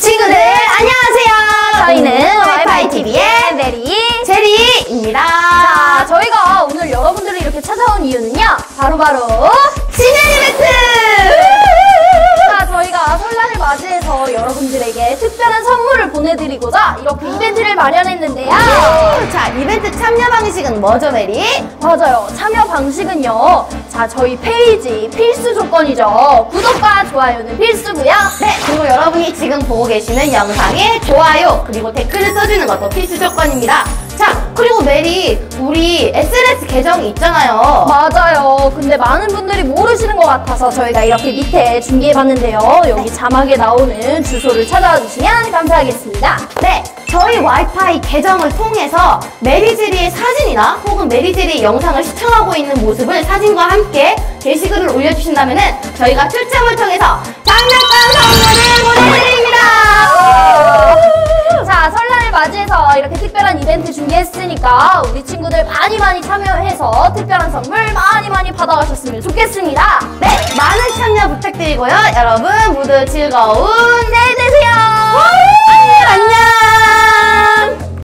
친구들 안녕하세요. 저희는 와이파이 TV의 메리. 제리입니다. 자, 저희가 오늘 여러분들을 이렇게 찾아온 이유는요. 바로바로 신년 이벤트! 자, 저희가 설날을 맞이해서 여러분들에게 특별한 선물을 보내드리고자 이렇게 이벤트를 마련했는데요. 자, 이벤트 참여 방식은 뭐죠, 메리? 맞아요. 참여 방식은요. 자, 저희 페이지 필수 조건이죠. 구독과 좋아요는 필수고요. 네, 그리고 여러분이 지금 보고 계시는 영상에 좋아요, 그리고 댓글을 써주는 것도 필수 조건입니다. 자, 그리고 메리, 우리 SNS 계정이 있잖아요. 맞아요. 근데 많은 분들이 모르시는 것 같아서 저희가 이렇게 밑에 준비해봤는데요. 여기 자막에 나오는 주소를 찾아와 주시면 감사하겠습니다. 네, 저희 와이파이 계정을 통해서 메리제리의 사진이나 혹은 메리제리의 영상을 시청하고 있는 모습을 사진과 함께 게시글을 올려주신다면 저희가 추첨을 통해서 장난감 선물을 보내드립니다. 자, 설날을 맞이해서 이렇게 특별한 이벤트 준비했으니까 우리 친구들 많이 많이 참여해서 특별한 선물 많이 많이 받아가셨으면 좋겠습니다. 네, 많은 참여 부탁드리고요. 여러분 모두 즐거운 네,